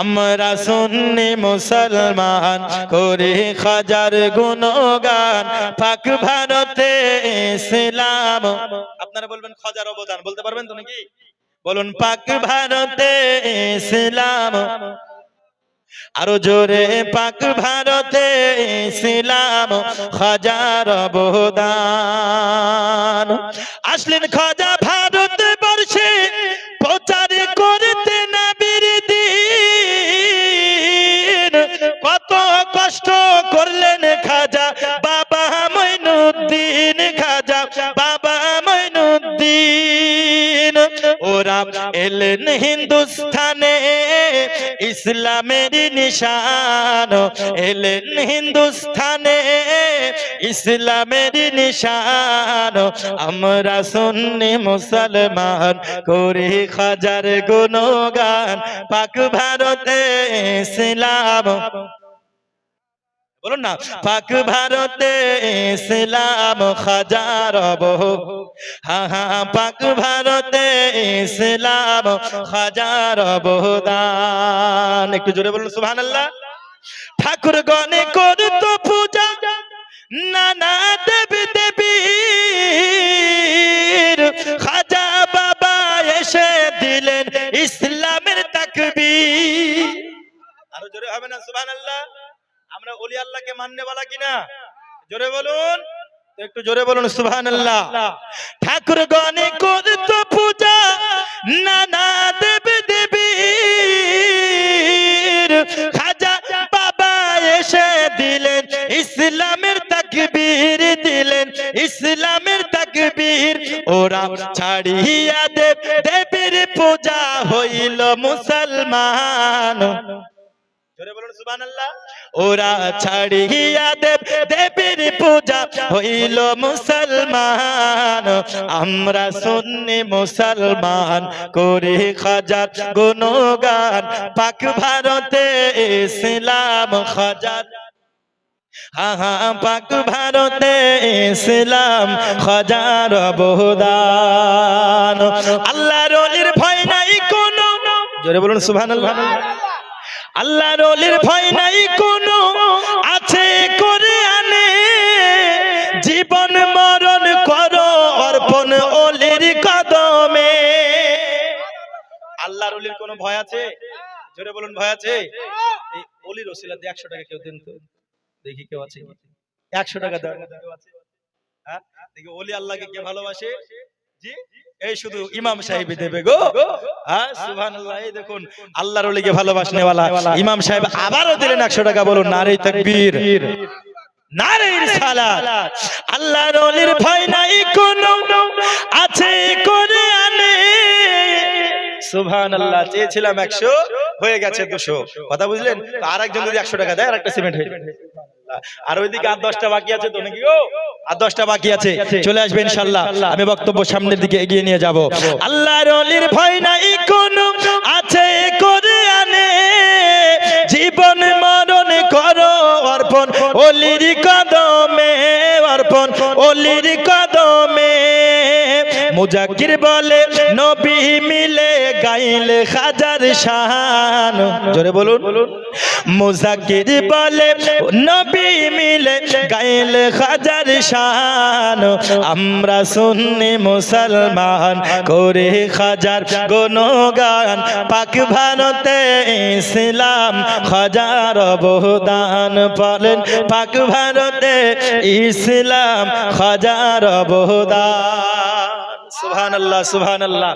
আমরা সুন্নি মুসলমান, করে হাজার গুণগান, পাক ভারতে ইসলাম। আপনারা বলবেন খজার অবদান, বলতে পারবেন তো নাকি? বলুন, পাক ভারতে ইসলাম। আরও জোরে, পাক ভারতে ইসলাম হাজার অবদান। আসলেন খাজা কষ্ট করলেন খাজা। বাবা মইনুদ্দিন খাজা, বাবা মইনুদ্দিন। ওরা এলেন হিন্দুস্থানে, ইসলামের নিশান। এলেন হিন্দুস্থানে, ইসলামের নিশান। আমরা সুন্নি মুসলমান করি হাজার গুণগান। পাক ভারতে ইসলাম। বলুন না পাক ভারতে ইসলাম খাজার বহু। হা হা পাক ভারতে ইসলাম হাজার বহুদান। একটু জোরে বলুন সুবহান আল্লাহ ঠাকুর গণে করতো পূজা নানা দেবী দেবীর। খাজা বাবা এসে দিলেন ইসলামের তাকবীর। আরও জোরে হবে না সুবহান আল্লাহ আমরা ওলি আল্লাহকে মাননে वाला কিনা? জোরে বলুন। একটু জোরে বলুন সুবহান আল্লাহ ঠাকুর গণে করতো পূজা, নানা দেব দেবীর। খাজা বাবা এসে দিলেন, ইসলামের তাকবীর দিলেন, ইসলামের তাকবীর। ওরা ছাড়িয়া দেব দেবীর পূজা হইল মুসলমান। ওরা ছাড়িয়া দেব, দেবীর পূজা হইল মুসলমান। আমরা সুন্নি মুসলমান, করে হাজার গুণগান। পাক ভারতে ইসলাম হাজার হা হা পাক ভারতে ইসলাম হাজার বহুদান আল্লাহর ভয় নাই কোনো। জোরে বলুন, সুবহানাল্লাহ। আল্লাহর ওলির ভয় নাই কোনো। আছে করে আনে জীবন মরণ করো, অর্পণ ওলির কদমে। আল্লাহর ওলির কোনো ভয় আছে? জোরে বলুন, ভয় আছে? এই ওলির ওসিলা দিয়ে একশো টাকা কেউ দিন তো? দেখি কেউ আছে একশো টাকা মতো কেউ আছে হ্যাঁ? দেখি ওলি আল্লাহকে কে ভালোবাসে? জি? এই শুধু ইমাম সাহেবই দেবে গো। হ্যাঁ সুবহানাল্লাহ এই দেখুন আল্লাহর ওলিকে ভালোবাসনে ইমাম সাহেব আবারও দিলেন 100 টাকা বলুন নারে তাকবীর। নারে রিসালাত। আল্লাহর ওলির ভয় নাই কোনো আছে করে আনে সুবহানাল্লাহ চেয়েছিলাম 100 হয়ে গেছে 200 কথা বুঝলেন? তো আরেকজন যদি 100 টাকা দেয় আরেকটা সিমেন্ট হয়ে আর ওইদিকে আর দশটা বাকি আছে তো নাকি গো? আর দশটা বাকি আছে। চলে আসবে ইনশাল্লাহ আমি বক্তব্য সামনের দিকে এগিয়ে নিয়ে যাব। আল্লাহর অলির ভয় নাই কোন। আছে করে আনে। জীবন মরণ করো, অর্পণ। অলির কদমে অর্পণ। অলির কদমে মুজাকির বলে, নবী মিলে গাইলে হাজার শান। জোরে বলুন। মুজাকির বলে, নবী মিলে গাইলে হাজার শান। আমরা সুন্নি মুসলমান, করে হাজার গুণগান। পাক ভারতে ইসলাম হাজার অবদান বলেন পাক ভারতে ইসলাম হাজার অবদান। সুবহানাল্লাহ সুবহানাল্লাহ।